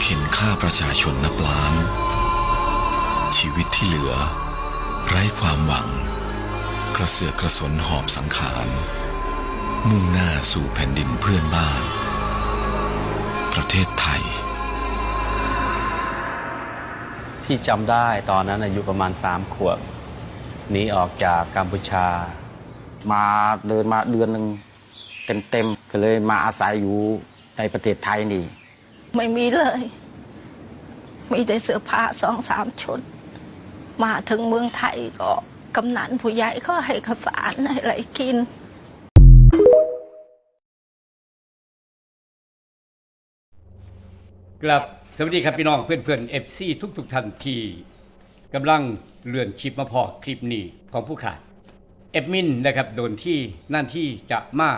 เข็นฆ่าประชาชนนับล้าน ชีวิตที่เหลือ ไร้ความหวัง กระเสือกกระสนหอบสังขาร มุ่งหน้าสู่แผ่นดินเพื่อนบ้าน ประเทศไทย ที่จำได้ตอนนั้นอายุประมาณสามขวบหนีออกจากกัมพูชา มาเดินมาเดือนหนึ่งเต็มๆก็เลยมาอาศัยอยู่ในประเทศไทยนี่ ไม่มีเลย มีแต่เสื้อผ้าสองสามชุด มาถึงเมืองไทยก็กำนันผู้ใหญ่ก็ให้ข้าวสารให้อะไรกินกลับสวัสดีครับพี่น้องเพื่อนเพื่อนเอฟซีทุกทุกๆท่านที่กำลังเลื่อนคลิปมาพอคลิปนี้ของผู้ขาดเอฟมินนะครับโดนที่นั่นที่จะมา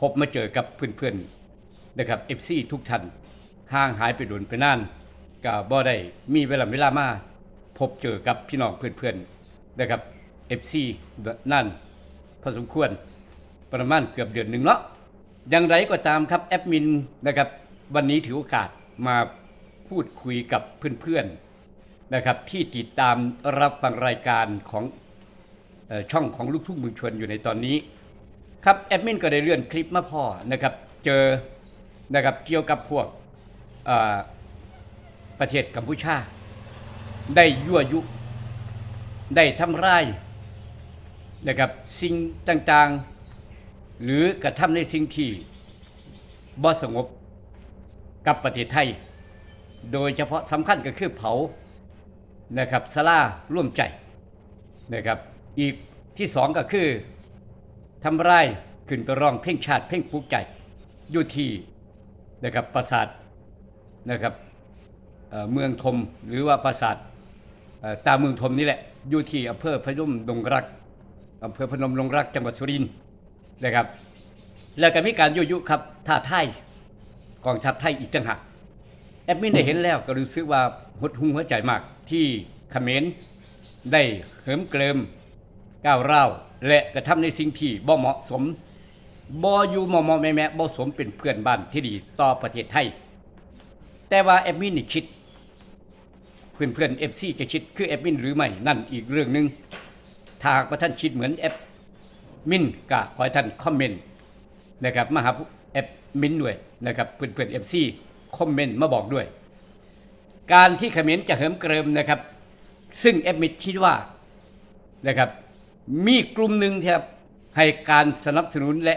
พบมาเจอกับเพื่อนเพื่อนๆนะครับเอฟซีทุกท่าน ห่างหายไปโดนไปนานก็บ่ได้มีเวลาเวลามาพบเจอกับพี่น้องเพื่อนๆนะครับเอฟซีนั่นพอสมควรประมาณเกือบเดือนหนึ่งแล้วอย่างไรก็ตามครับแอดมินนะครับวันนี้ถือโอกาสมาพูดคุยกับเพื่อนๆนะครับที่ติดตามรับฟังรายการของออช่องของลูกทุ่งเมืองชนอยู่ในตอนนี้ ครับแอดมินก็ได้เลื่อนคลิปมาพอนะครับเจอนะครับเกี่ยวกับพวก ประเทศกัมพูชา ได้ยั่วยุ ได้ทำร้ายนะครับสิ่งต่างๆ หรือกระทำในสิ่งที่บ่สงบกับประเทศไทย โดยเฉพาะสำคัญก็คือเผานะครับสลาร่วมใจนะครับอีกที่สองก็คือทำร้ายขึ้นไปร้องเพลงชาติเพลงปลุกใจอยู่ที่นะครับปราสาท นะครับเเมืองธมหรือว่าปราสาทตาเมืองธมนี่แหละอยู่ที่อำเภอพนมดงรักอำเภอพนมดงรักจังหวัดสุรินทร์นะครับ แล้วก็มีการยุยุครับท่าไทยกองทัพไทยอีกต่างหากแอดมินได้เห็นแล้วก็รู้สึกว่าหดหุงหัวใจมากที่เขมรได้เหิมเกริมก้าวร้าวและกระทำในสิ่งที่บ่เหมาะสมบ่อยู่มาะเหมาะแม่แม่บ่สมเป็นเพื่อนบ้านที่ดีต่อประเทศไทย แต่ว่าแอดมินนี่คิด เพื่อนเพื่อนเอฟซีจะคิดคือแอดมินหรือไม่นั่นอีกเรื่องหนึ่งถ้าว่าท่านคิดเหมือนแอดมินก็ขอให้ท่านคอมเมนต์นะครับมาหาแอปมินด้วยนะครับเพื่อนๆเอฟซีคอมเมนต์มาบอกด้วย การที่เขมรจะเหิมเกริมนะครับ ซึ่งแอปมินคิดว่านะครับมีกลุ่มหนึ่งที่ครับให้การสนับสนุนและ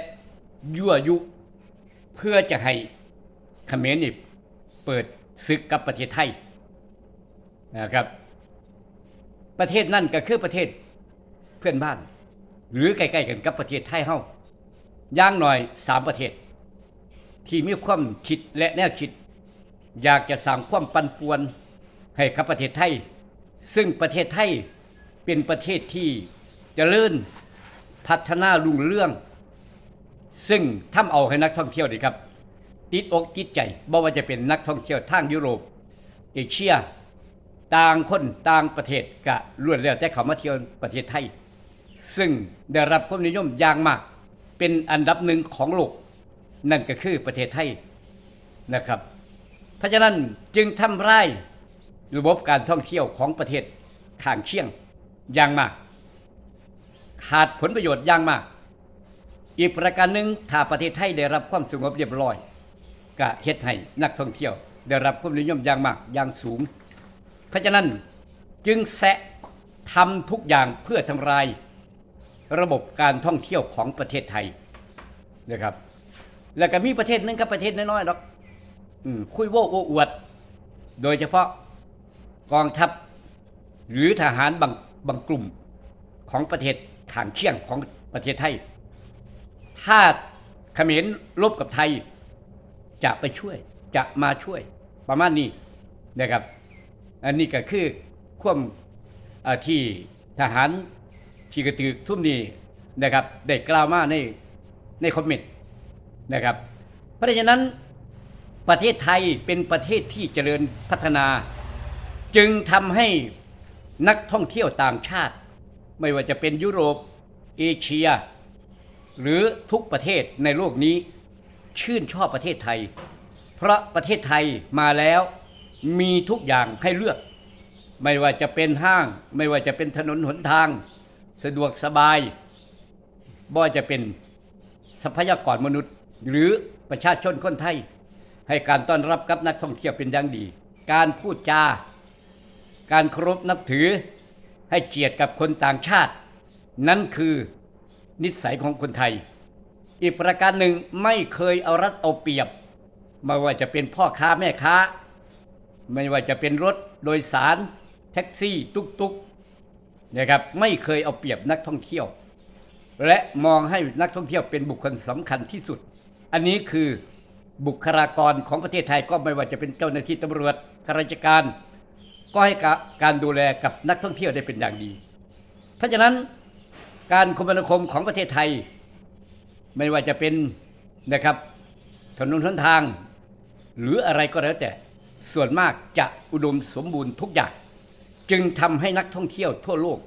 ยั่วยุ เพื่อจะให้เขมรนี่ เปิดศึกกับประเทศไทยนะครับ ประเทศนั่นก็คือประเทศเพื่อนบ้าน หรือใกล้ๆกันกับประเทศไทยเฮาอย่างหน่อยสามประเทศ ที่มีความคิดและแนวคิด อยากจะสร้างความปันป่วน ให้กับประเทศไทย ซึ่งประเทศไทยเป็นประเทศที่เจริญพัฒนารุ่งเรื่อง ซึ่งทำเอาให้นักท่องเที่ยวดีครับ ติดอกติดใจบ่ว่าจะเป็นนักท่องเที่ยวทางยุโรปเอเชียต่างคนต่างประเทศก็ล้วนแล้วแต่เขามาเที่ยวประเทศไทย ซึ่งได้รับความนิยมอย่างมาก เป็นอันดับหนึ่งของโลก นั่นก็คือประเทศไทยนะครับ เพราะฉะนั้นจึงทำร้ายระบบการท่องเที่ยวของประเทศข้างเคียงอย่างมาก ขาดผลประโยชน์อย่างมาก อีกประการหนึ่งถ้าประเทศไทยได้รับความสงบเรียบร้อย ก็เฮ็ดให้นักท่องเที่ยว ได้รับความนิยมอย่างมากอย่างสูง เพราะฉะนั้นจึงแสะทำทุกอย่างเพื่อทำลายระบบการท่องเที่ยวของประเทศไทยนะครับ แล้วก็มีประเทศหนึงกับประเทศน้อยๆหรอกอคุยโว้โอ้อวด โดยเฉพาะกองทัพหรือทหารบางบางกลุ่มของประเทศขางเคียงของประเทศไทย ถ้าเขมรลบกับไทย จะไปช่วย จะมาช่วย ประมาณนี้นะครับ อันนี้ก็คือความที่ทหารชีกระตือทุ่มนี้นะครับได้กล่าวมาในในคอมเมนต์นะครับ เพราะฉะนั้นประเทศไทยเป็นประเทศที่เจริญพัฒนา จึงทำให้นักท่องเที่ยวต่างชาติ ไม่ว่าจะเป็นยุโรป เอเชีย หรือทุกประเทศในโลกนี้ ชื่นชอบประเทศไทย เพราะประเทศไทยมาแล้วมีทุกอย่างให้เลือก ไม่ว่าจะเป็นห้าง ไม่ว่าจะเป็นถนนหนทาง สะดวกสบายบ่ว่าจะเป็นทรัพยากรมนุษย์ หรือประชาชนคนไทย ให้การต้อนรับกับนักท่องเที่ยวเป็นอย่างดี การพูดจา การเคารพนับถือให้เกียรติกับคนต่างชาติ นั่นคือนิสัยของคนไทย อีกประการหนึ่งไม่เคยเอารัดเอาเปรียบ ไม่ว่าจะเป็นพ่อค้าแม่ค้า ไม่ว่าจะเป็นรถโดยสารแท็กซี่ตุกตุกนะครับไม่เคยเอาเปรียบนักท่องเที่ยว และมองให้นักท่องเที่ยวเป็นบุคคลสำคัญที่สุด อันนี้คือบุคลากรของประเทศไทยก็ไม่ว่าจะเป็นเจ้าหน้าที่ตำรวจข้าราชการ ก็ให้การดูแลกับนักท่องเที่ยวได้เป็นอย่างดี เพราะฉะนั้นการคมนาคมของประเทศไทย ไม่ว่าจะเป็นนะครับถนนหนทาง หรืออะไรก็แล้วแต่ส่วนมากจะอุดมสมบูรณ์ทุกอย่าง จึงทำให้นักท่องเที่ยวทั่วโลก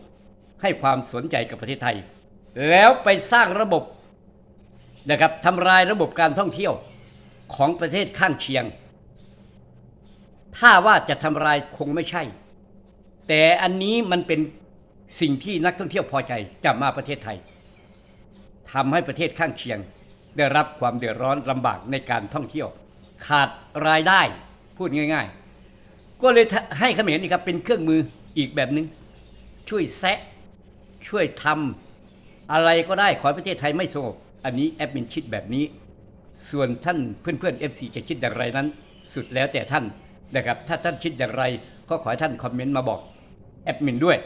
ให้ความสนใจกับประเทศไทย แล้วไปสร้างระบบนะครับทำลายระบบการท่องเที่ยวของประเทศข้างเคียง ถ้าว่าจะทำลายคงไม่ใช่ แต่อันนี้มันเป็นสิ่งที่นักท่องเที่ยวพอใจจะมาประเทศไทย ทำให้ประเทศข้างเคียง ได้รับความเดือดร้อนลำบากในการท่องเที่ยว ขาดรายได้พูดง่าย ๆ ก็เลยให้เขมรนี่ครับเป็นเครื่องมืออีกแบบหนึง่งช่วยแซะช่วยทำอะไรก็ได้ขอให้ประเทศไทยไม่สงบอันนี้แอดมินคิดแบบนี้ ส่วนท่านเพื่อนๆ FC จะคิดอย่างไรนั้น สุดแล้วแต่ท่านนะครับถ้าท่านคิดอย่างไรก็ขอให้ท่านคอมเมนต์มาบอกแอดมินด้วย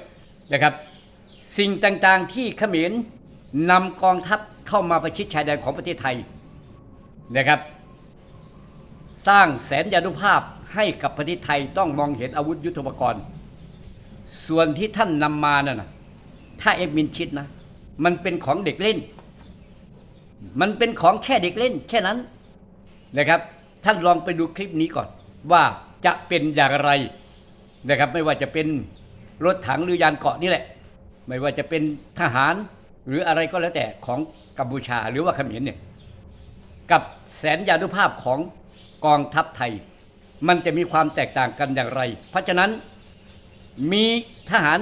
นะครับสิ่งต่างๆที่เขมร นำกองทัพเข้ามาประชิดชายแดนของประเทศไทยนะครับ สร้างแสนยานุภาพให้กับประเทศไทยต้องมองเห็นอาวุธยุทโธปกรณ์ ส่วนที่ท่านนำมานั่นนะถ้าเอ็มินคิดนะ มันเป็นของเด็กเล่น มันเป็นของแค่เด็กเล่น แค่นั้นนะครับ ท่านลองไปดูคลิปนี้ก่อน ว่าจะเป็นอย่างไรนะครับ ไม่ว่าจะเป็นรถถังหรือยานเกาะนี่แหละ ไม่ว่าจะเป็นทหาร หรืออะไรก็แล้วแต่ของกัมพูชาหรือว่าเขมรเนี่ยกับแสนยานุภาพของกองทัพไทย มันจะมีความแตกต่างกันอย่างไร เพราะฉะนั้นมีทหาร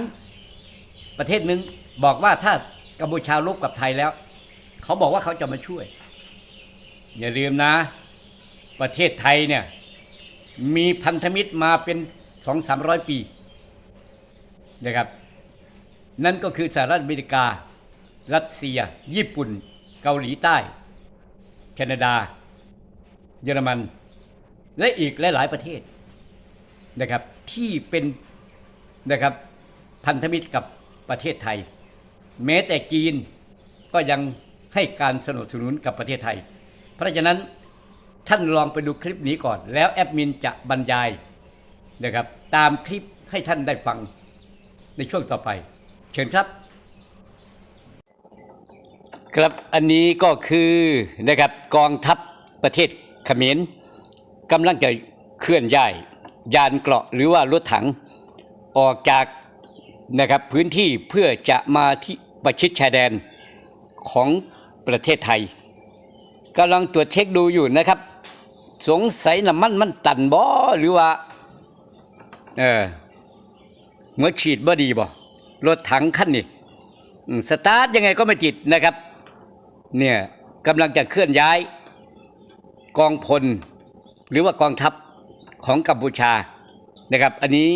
ประเทศหนึ่งบอกว่าถ้ากัมพูชาลบกับไทยแล้ว เขาบอกว่าเขาจะมาช่วย อย่าลืมนะ ประเทศไทยเนี่ยมีพันธมิตรมาเป็นสองสามร้อยปีนะครับ นั่นก็คือสหรัฐอเมริกา รัสเซีย ญี่ปุ่น เกาหลีใต้ แคนาดา เยอรมัน และอีกหลาย ๆ ประเทศนะครับที่เป็นนะครับพันธมิตรกับประเทศไทย แม้แต่จีนก็ยังให้การสนับสนุนกับประเทศไทย เพราะฉะนั้นท่านลองไปดูคลิปนี้ก่อน แล้วแอดมินจะบรรยายนะครับตามคลิปให้ท่านได้ฟังในช่วงต่อไป เชิญครับ ครับอันนี้ก็คือนะครับกองทัพประเทศเขมรกำลังจะเคลื่อนย้ายยานเกราะหรือว่ารถถังออกจากนะครับพื้นที่เพื่อจะมาที่ประชิดชายแดนของประเทศไทยกำลังตรวจเช็คดูอยู่นะครับ สงสัยน้ำมันมันตันบ่หรือว่าเออหัวฉีดบ่ดีบ่รถถังคันนี้สตาร์ทยังไงก็ไม่จิตนะครับ เนี่ยกำลังจะเคลื่อนย้าย กองพล หรือว่ากองทัพของกัมพูชานะครับ อันนี้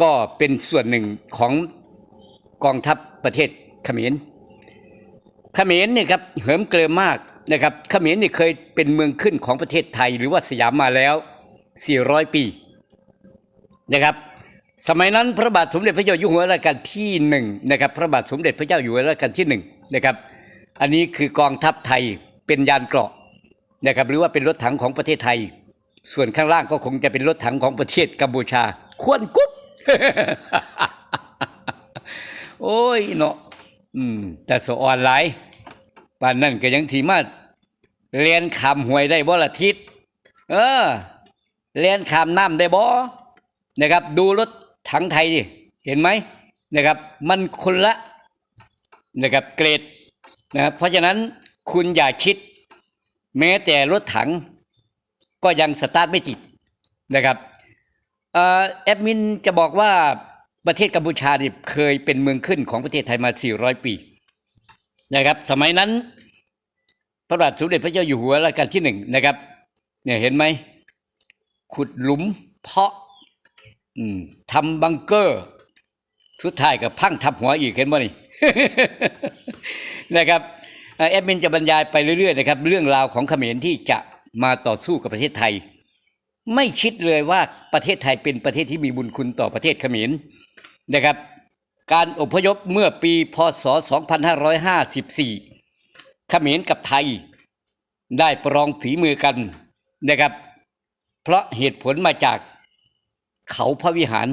ก็เป็นส่วนหนึ่งของกองทัพประเทศเขมรเขมรเนี่ยครับเหิมเกริมมากนะครับเขมรนี่เคยเป็นเมืองขึ้นของประเทศไทย หรือว่าสยามมาแล้ว 400 ปีนะครับสมัยนั้นพระบาทสมเด็จพระเจ้าอยู่หัวรัชกาลที่หนึ่งนะครับพระบาทสมเด็จพระเจ้าอยู่หัวรัชกาลที่หนึ่งนะครับ อันนี้คือกองทัพไทยเป็นยานเกราะนะครับหรือว่าเป็นรถถังของประเทศไทย ส่วนข้างล่างก็คงจะเป็นรถถังของประเทศกัมพูชา ควรกุ๊บโอ้ยเนาะอืม แต่สออนไลน์ป่านนั่นก็ยังถีมาเรียนคำหวยได้บ่ละทิศเออเรียนคำน้ำได้บ่นะครับ ดูรถถังไทยดิเห็นไหมนะครับ มันคนละนะครับเกรด นะครับเพราะฉะนั้นคุณอย่าคิด แม้แต่รถถัง ก็ยังสตาร์ทไม่ติดนะครับแอดมินจะบอกว่าประเทศกัมพูชาเนี่ยเคยเป็นเมืองขึ้นของประเทศไทยมา 400 ปีนะครับสมัยนั้นพระบาทสมเด็จพระเจ้าอยู่หัวรัชกาลที่หนึ่งนะครับเนี่ยเห็นไหมขุดหลุมเพาะทำบังเกอร์ สุดท้ายกับพังทับหัวอีกเห็นบ่นี่ นะครับแอดมินจะบรรยายไปเรื่อยๆนะครับ เรื่องราวของเขมรที่จะมาต่อสู้กับประเทศไทย ไม่คิดเลยว่าประเทศไทยเป็นประเทศที่มีบุญคุณต่อประเทศเขมรนะครับ การอพยพเมื่อปีพศ 2554 เขมรกับไทย ได้ประลองฝีมือกันนะครับ เพราะเหตุผลมาจากเขาพระวิหาร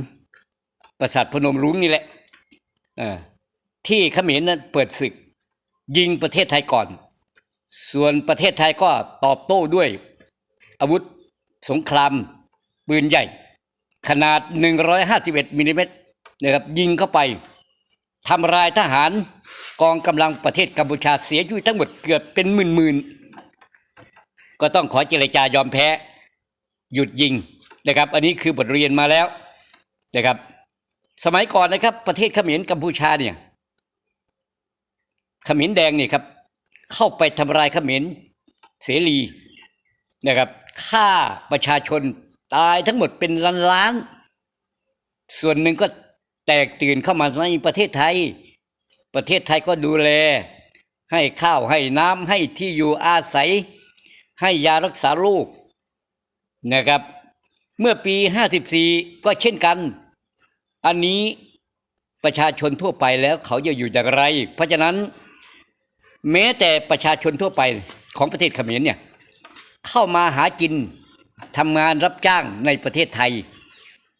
ปราสาทพนมรุ้งนี่แหละเออ ที่เขมรนั้นเปิดศึก ยิงประเทศไทยก่อน ส่วนประเทศไทยก็ตอบโต้ด้วย อาวุธสงคราม ปืนใหญ่ ขนาด 151มิลลิเมตรนะครับยิงเข้าไปทำลายทหารกองกำลังประเทศกัมพูชาเสียชีวิตทั้งหมดเกือบเป็นหมื่นๆก็ต้องขอเจรจายอมแพ้ หยุดยิงนะครับ อันนี้คือบทเรียนมาแล้วนะครับ สมัยก่อนนะครับ ประเทศเขมรกัมพูชาเนี่ย ขมรแดงนี่ครับ เข้าไปทำลายขมรเสรีนะครับฆ่าประชาชนตายทั้งหมดเป็นล้านล้านๆส่วนหนึ่งก็แตกตื่นเข้ามาในประเทศไทย ประเทศไทยก็ดูแล ให้ข้าวให้น้ำให้ที่อยู่อาศัย ให้ยารักษาโรคนะครับ เมื่อปี 54 ก็เช่นกัน อันนี้ประชาชนทั่วไปแล้วเขาจะอยู่อย่างไร เพราะฉะนั้น แม้แต่ประชาชนทั่วไปของประเทศเขมรเนี่ยเข้ามาหากินทำงานรับจ้างในประเทศไทย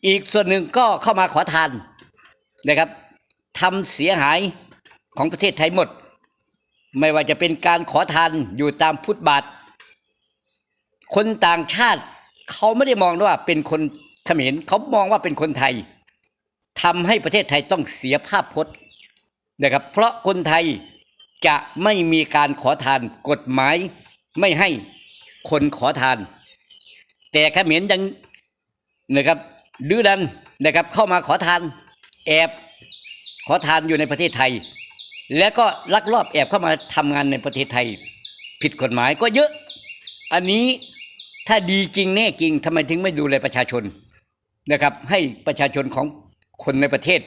อีกส่วนหนึ่งก็เข้ามาขอทานนะครับทำเสียหายของประเทศไทยหมด ไม่ว่าจะเป็นการขอทานอยู่ตามฟุตบาท คนต่างชาติเขาไม่ได้มองว่าเป็นคนเขมรเขามองว่าเป็นคนไทยทำให้ประเทศไทยต้องเสียภาพพจน์นะครับเพราะคนไทย จะไม่มีการขอทานกฎหมายไม่ให้คนขอทาน แต่เขมรยังนะครับดื้อดันนะครับเข้ามาขอทานแอบขอทานอยู่ในประเทศไทย แล้วก็ลักลอบแอบเข้ามาทำงานในประเทศไทย ผิดกฎหมายก็เยอะ อันนี้ถ้าดีจริงแน่จริงทำไมถึงไม่ดูแลประชาชนนะครับ ให้ประชาชนของคนในประเทศ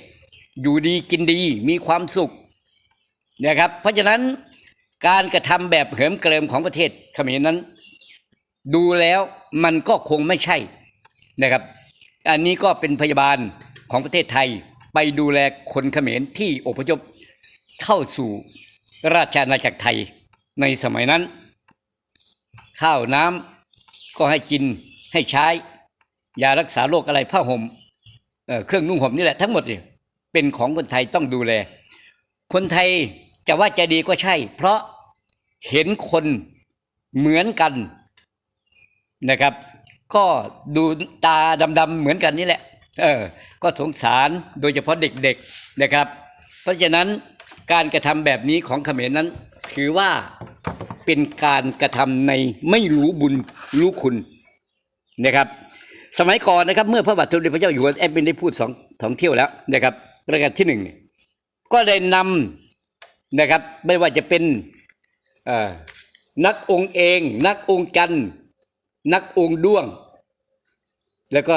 อยู่ดีกินดีมีความสุข นะครับ เพราะฉะนั้นการกระทำแบบเหิมเกริมของประเทศเขมรนั้น ดูแล้วมันก็คงไม่ใช่นะครับ อันนี้ก็เป็นพยาบาลของประเทศไทยไปดูแลคนเขมรที่อพยพเข้าสู่ราชอาณาจักรไทยในสมัยนั้น ข้าวน้ำก็ให้กินให้ใช้ ยารักษาโรคอะไรผ้าห่มเอ่อเครื่องนุ่งห่มนี่แหละทั้งหมดเนี่ยเป็นของคนไทยต้องดูแล คนไทย จะว่าใจดีก็ใช่ เพราะเห็นคนเหมือนกันนะครับ ก็ดูตาดำๆเหมือนกันนี่แหละ เออ ก็สงสารโดยเฉพาะเด็กๆนะครับ เพราะฉะนั้นการกระทำแบบนี้ของเขมรนั้น ถือว่าเป็นการกระทำในไม่รู้บุญรู้คุณนะครับ สมัยก่อนนะครับ เมื่อพระบาทสมเด็จพระเจ้าอยู่หัวแอดมินได้พูดสองสองเที่ยวแล้วนะครับรายการที่หนึ่งก็ได้นำ นะครับ ไม่ว่าจะเป็นนักองค์เอง นักองค์จัน นักองค์ด้วง แล้วก็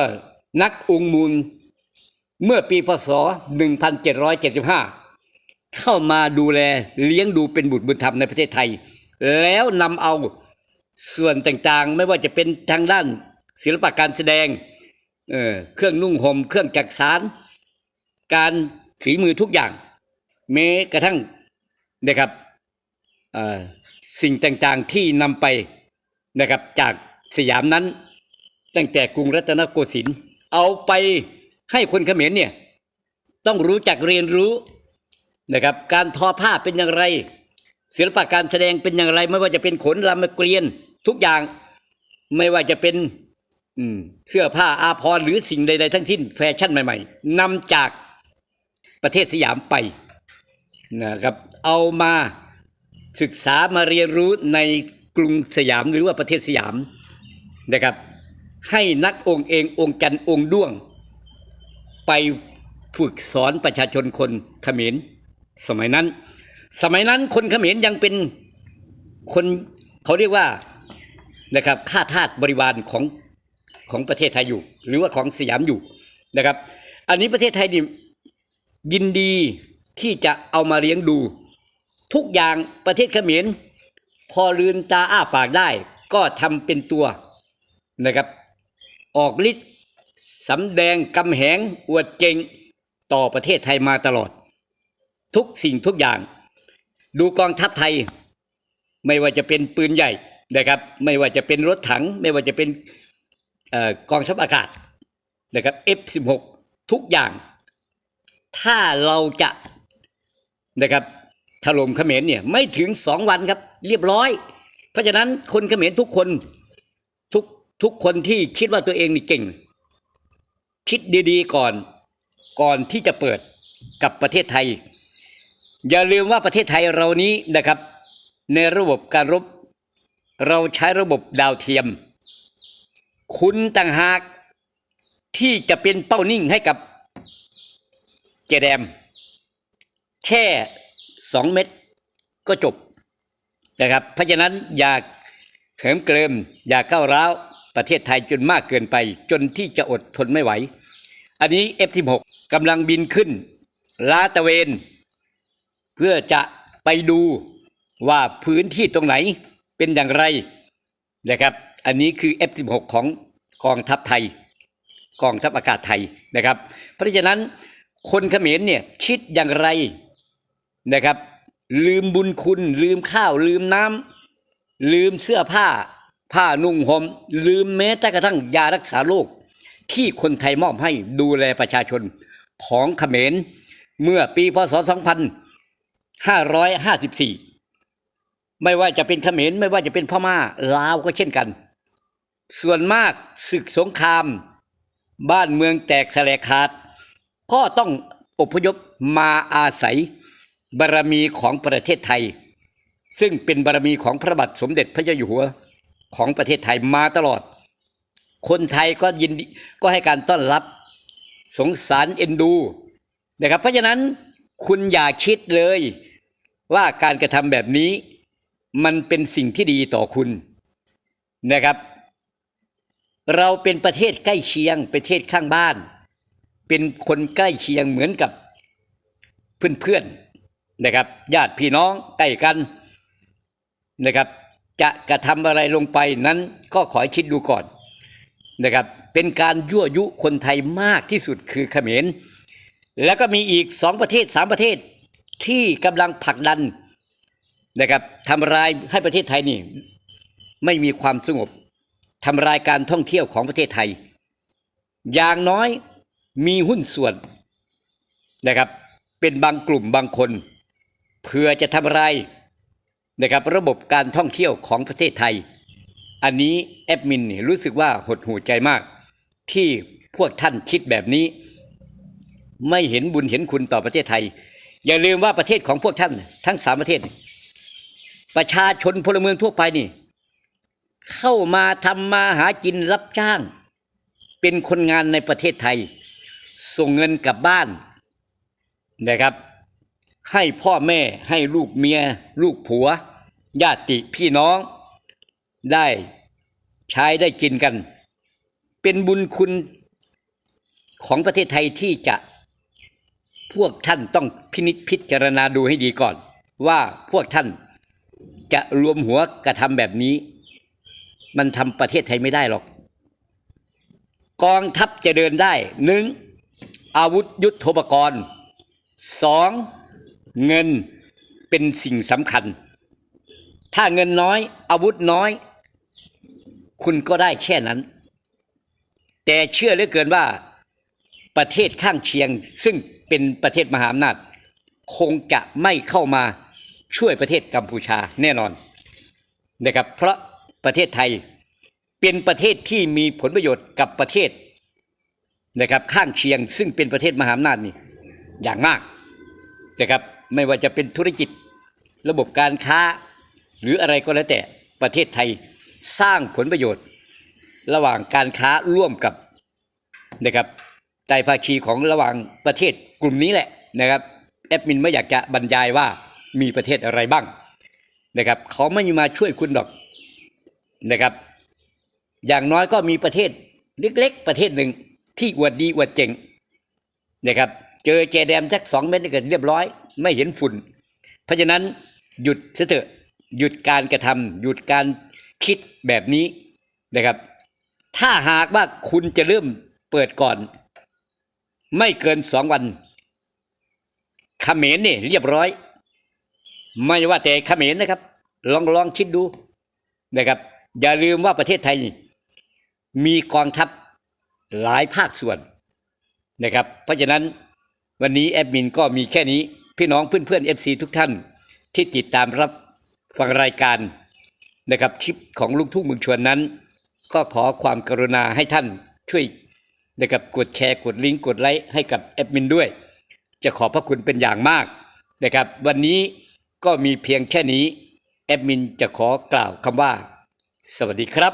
นักองค์มูล เมื่อปีพศ 1775 เข้ามาดูแลเลี้ยงดูเป็นบุตรบุญธรรมในประเทศไทย แล้วนำเอาส่วนต่างๆ ไม่ว่าจะเป็นทางด้านศิลปะการแสดงเเครื่องนุ่งห่มเครื่องจักสาร การฝีมือทุกอย่างแม้กระทั่ง นะครับสิ่งต่างๆที่นำไปนะครับจากสยามนั้น ตั้งแต่กรุงรัตนโกสินทร์เอาไปให้คนเขมรเนี่ยต้องรู้จักเรียนรู้นะครับการทอผ้าเป็นอย่างไร ศิลปะการแสดงเป็นอย่างไร ไม่ว่าจะเป็นขนรามเกลียนทุกอย่างไม่ว่าจะเป็นเสื้อผ้าอาภรณ์หรือสิ่งใด ๆ ทั้งสิ้นแฟชั่นใหม่ ๆนำจากประเทศสยามไปนะครับ เอามาศึกษามาเรียนรู้ในกรุงสยามหรือว่าประเทศสยามนะครับ ให้นักองค์เององค์จันองค์ด้วง ไปฝึกสอนประชาชนคนเขมรสมัยนั้น สมัยนั้นคนเขมรยังเป็นคนเขาเรียกว่านะครับข้าทาสบริวารของของประเทศไทยอยู่ หรือว่าของสยามอยู่นะครับ อันนี้ประเทศไทยนี่ยินดีที่จะเอามาเลี้ยงดู ทุกอย่างประเทศเขมรพอลืนตาอ้าปากได้ ก็ทำเป็นตัวนะครับ ออกฤทธิ์สำแดงกำแหงอวดเก่งต่อประเทศไทยมาตลอด ทุกสิ่งทุกอย่าง ดูกองทัพไทย ไม่ว่าจะเป็นปืนใหญ่นะครับ ไม่ว่าจะเป็นรถถัง ไม่ว่าจะเป็นออกองทัพอากาศนะครับ F16 ทุกอย่าง ถ้าเราจะนะครับ ถล่มเขมรเนี่ยไม่ถึงสองวันครับ เรียบร้อย เพราะฉะนั้นคนเขมรทุกคนทุกทุกคนที่คิดว่าตัวเองนี่เก่ง คิดดีๆก่อนก่อนที่จะเปิดกับประเทศไทย อย่าลืมว่าประเทศไทยเรานี้นะครับ ในระบบการรบ เราใช้ระบบดาวเทียม คุณต่างหากที่จะเป็นเป้านิ่งให้กับเจแดม แค่ สองเม็ดก็จบนะครับเพราะฉะนั้นอย่าเหิมเกริมอย่าก้าวร้าวประเทศไทยจนมากเกินไป จนที่จะอดทนไม่ไหว อันนี้ F16 กำลังบินขึ้นลาดตระเวน เพื่อจะไปดูว่าพื้นที่ตรงไหนเป็นอย่างไรนะครับ อันนี้คือ F16 ของกองทัพไทยกองทัพอากาศไทยนะครับ เพราะฉะนั้นคนเขมรเนี่ยคิดอย่างไร นะครับ ลืมบุญคุณ ลืมข้าว ลืมน้ำลืมเสื้อผ้า ผ้านุ่งหม่มลืมแม้แต่กระทั่งยารักษาโรคที่คนไทยมอบให้ดูแลประชาชนของเขมร เมื่อปีพศ 2554 ไม่ว่าจะเป็นเขมรไม่ว่าจะเป็นพม่าลาวก็เช่นกัน ส่วนมากศึกสงคราม บ้านเมืองแตกแสลกขาด ก็ต้องอพยพมาอาศัย บารมีของประเทศไทย ซึ่งเป็นบารมีของพระบาทสมเด็จพระเจ้าอยู่หัวของประเทศไทยมาตลอด คนไทยก็ยินดีก็ให้การต้อนรับสงสารเอ็นดูนะครับ เพราะฉะนั้นคุณอย่าคิดเลยว่าการกระทำแบบนี้ มันเป็นสิ่งที่ดีต่อคุณนะครับ เราเป็นประเทศใกล้เคียงประเทศข้างบ้าน เป็นคนใกล้เคียงเหมือนกับเพื่อนๆ นะครับญาติพี่น้องใกล้กันนะครับ จะกระทำอะไรลงไปนั้นก็ขอให้คิดดูก่อนนะครับ เป็นการยั่วยุคนไทยมากที่สุดคือเขมร แล้วก็มีอีกสองประเทศสามประเทศที่กำลังผลักดันนะครับทำลายให้ประเทศไทยนี่ไม่มีความสงบทำลายการท่องเที่ยวของประเทศไทย อย่างน้อยมีหุ้นส่วนนะครับ เป็นบางกลุ่มบางคน เพื่อจะทำลายนะครับระบบการท่องเที่ยวของประเทศไทย อันนี้แอดมินรู้สึกว่าหดหูใจมาก ที่พวกท่านคิดแบบนี้ ไม่เห็นบุญเห็นคุณต่อประเทศไทย อย่าลืมว่าประเทศของพวกท่าน ทั้งสามประเทศ ประชาชนพลเมืองทั่วไปนี่ เข้ามาทำมาหากินรับจ้าง เป็นคนงานในประเทศไทย ส่งเงินกลับบ้านนะครับ ให้พ่อแม่ให้ลูกเมีย ลูกผัว ญาติพี่น้อง ได้ใช้ได้กินกัน เป็นบุญคุณของประเทศไทยที่จะพวกท่านต้องพินิจพิจารณาดูให้ดีก่อน ว่าพวกท่านจะรวมหัวกระทำแบบนี้ มันทำประเทศไทยไม่ได้หรอก กองทัพจะเดินได้หนึ่งอาวุธยุทโธปกรณ์สอง เงินเป็นสิ่งสำคัญ ถ้าเงินน้อย อาวุธน้อย คุณก็ได้แค่นั้น แต่เชื่อเหลือเกินว่าประเทศข้างเคียง ซึ่งเป็นประเทศมหาอำนาจ คงจะไม่เข้ามาช่วยประเทศกัมพูชาแน่นอนนะครับ เพราะประเทศไทยเป็นประเทศที่มีผลประโยชน์กับประเทศนะครับข้างเคียงซึ่งเป็นประเทศมหาอำนาจนี่อย่างมากนะครับ ไม่ว่าจะเป็นธุรกิจ ระบบการค้า หรืออะไรก็แล้วแต่ประเทศไทยสร้างผลประโยชน์ ระหว่างการค้าร่วมกับนะครับไตรภาคีของระหว่างประเทศกลุ่มนี้แหละนะครับแอดมินไม่อยากจะบรรยายว่ามีประเทศอะไรบ้างนะครับเขาไม่มาช่วยคุณหรอกนะครับ อย่างน้อยก็มีประเทศเล็กๆประเทศหนึ่งที่อวดดีอวดเจ๋งนะครับ เจอแจแดมสักสองเม็ดนี่ก็เรียบร้อย ไม่เห็นฝุ่น เพราะฉะนั้นหยุดเถอะหยุดการกระทำหยุดการคิดแบบนี้นะครับ ถ้าหากว่าคุณจะเริ่มเปิดก่อน ไม่เกินสองวันเขมรเนี่เรียบร้อย ไม่ว่าแต่เขมรนะครับ ลองลองคิดดูนะครับ อย่าลืมว่าประเทศไทย มีกองทัพหลายภาคส่วนนะครับ เพราะฉะนั้น วันนี้แอดมินก็มีแค่นี้ พี่น้องเพื่อนๆ FC ทุกท่านที่ติดตามรับฟังรายการนะครับคลิปของลูกทุ่งเมืองชวนนั้น ก็ขอความกรุณาให้ท่านช่วยนะครับกดแชร์กดลิงก์กดไลค์ให้กับแอดมินด้วย จะขอบพระคุณเป็นอย่างมากนะครับ วันนี้ก็มีเพียงแค่นี้แอดมินจะขอกล่าวคำว่า สวัสดีครับ